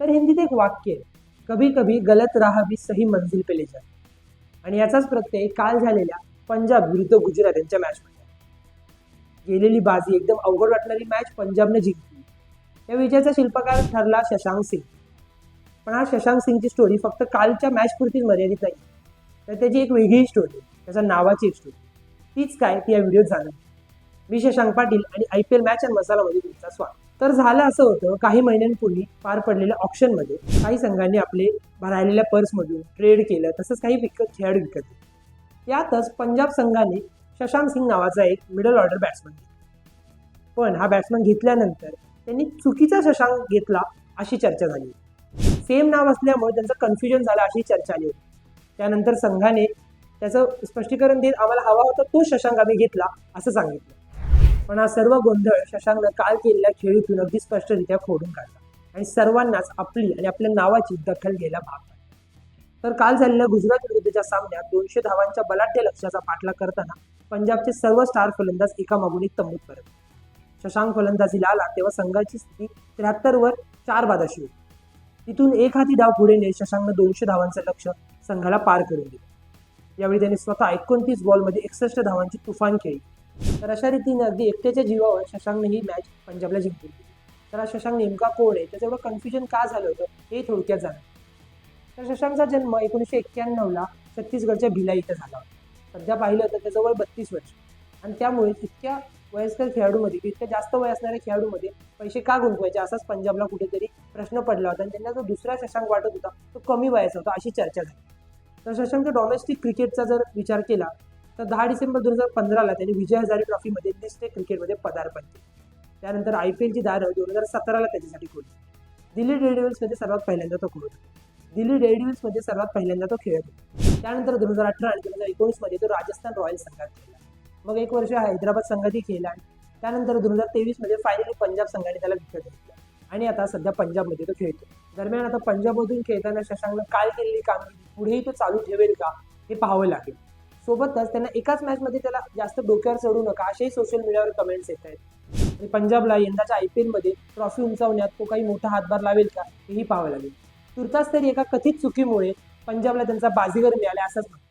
तर हिंदीत एक वाक्य आहे. कभी कभी गलत राह भी सही मंजिल पे ले जाते. आणि याचाच प्रत्यय काल झालेल्या पंजाब विरुद्ध गुजरात यांच्या मॅचमध्ये गेलेली बाजी एकदम अवघड वाटणारी मॅच पंजाबने जिंकली. या विजयाचा शिल्पकार ठरला शशांक सिंग. पण हा शशांक सिंगची स्टोरी फक्त कालच्या मॅचपुरतीच मर्यादित नाही तर त्याची एक वेगळी स्टोरी त्याच्या नावाची एक स्टोरी तीच काय ती या व्हिडिओत जाणार मी शशांक पाटील आणि I P L match and मसालामध्ये तुमचा स्वागत. तर झालं असं होतं काही महिन्यांपूर्वी पार पडलेल्या ऑप्शनमध्ये काही संघांनी आपले राहिलेल्या पर्समधून ट्रेड केलं तसंच काही विकत खेळाडू विकत घेतले. यातच पंजाब संघाने शशांक सिंग नावाचा एक मिडल ऑर्डर बॅट्समन घेतला. पण हा बॅट्समन घेतल्यानंतर त्यांनी चुकीचा शशांक घेतला अशी चर्चा झाली. सेम नाव असल्यामुळे त्यांचं कन्फ्युजन झालं अशी चर्चा आली होती. त्यानंतर संघाने त्याचं स्पष्टीकरण देत आम्हाला हवा होता तो शशांक आम्ही घेतला असं सांगितलं. पण हा सर्व गोंधळ शशांकनं काल केलेल्या खेळीतून अगदी स्पष्टरित्या खोडून काढला. आणि सर्वांनाच आपली आणि आपल्या नावाची दखल घ्यायला भाग तर काल झालेल्या गुजरात विरुद्धच्या सामन्यात दोनशे धावांच्या बलाढ्य लक्ष्याचा पाठलाग करताना पंजाबचे सर्व स्टार फलंदाज एकामागून एक तंबूत करत शशांक फलंदाजीला आला तेव्हा संघाची स्थिती त्र्याहत्तर वर चार बाद अशी होती. तिथून एक हाती धाव पुढे नेत शशांकनं दोनशे धावांचं लक्ष संघाला पार करून दिलं. यावेळी त्याने स्वतः एकोणतीस बॉलमध्ये एकसष्ट धावांची तुफान खेळली. तर अशा रीतीने अगदी एकट्याच्या जीवावर शशांकने ही मॅच पंजाबला जिंकली. तर हा शशांक नेमका कोण आहे? त्याचं एवढं कन्फ्युजन का झालं होतं? हे थोडक्यात जाणार तर शशांकचा जन्म एकोणीसशे एक्क्याण्णवला छत्तीसगडच्या भिलाई इथं झाला होता. सध्या पाहिलं तर त्याचं वय बत्तीस वर्ष. आणि त्यामुळे इतक्या वयस्कर खेळाडूमध्ये इतक्या जास्त वय असणाऱ्या खेळाडूमध्ये पैसे का गुंतवायचे असाच पंजाबला कुठेतरी प्रश्न पडला होता. आणि त्यांना जो दुसरा शशांक वाटत होता तो कमी वयाचा होता अशी चर्चा झाली. तर शशांक डॉमेस्टिक क्रिकेटचा जर विचार केला तर दहा डिसेंबर दोन हजार पंधराला त्यांनी विजय हजारे ट्रॉफीमध्ये लिस्ट क्रिकेटमध्ये पदार्पण केले. त्यानंतर आय पी एलची दारं दोन हजार सतराला त्याच्यासाठी खोलली दिल्ली डेअरडेव्हिल्समध्ये सर्वात पहिल्यांदा तो खेळत होता दिल्ली डेअरडेव्हिल्समध्ये सर्वात पहिल्यांदा तो खेळत होता. त्यानंतर दोन हजार अठरा आणि दोन हजार एकोणीसमध्ये तो राजस्थान रॉयल्स संघात खेळला. मग एक वर्ष हैदराबाद संघातही खेळला आणि त्यानंतर दोन हजार तेवीसमध्ये फायनली पंजाब संघाने त्याला विकत घेतला. आणि आता सध्या पंजाबमध्ये तो खेळतो. दरम्यान आता पंजाबमधून खेळताना शशांकनं काय केलेली कामगिरी पुढेही तो चालू ठेवेल का हे पाहावं लागेल. सोबतच त्यांना एकाच मॅचमध्ये त्याला जास्त डोक्यावर चढू नका असेही सोशल मीडियावर कमेंट्स येत आहेत. आणि पंजाबला यंदाच्या आय पी एलमध्ये ट्रॉफी उंचावण्यात तो काही मोठा हातभार लावेल का हेही पाहावं लागेल. तुर्तास तरी एका कथित चुकीमुळे पंजाबला त्यांचा बाजीगर मिळाला असंच म्हणतात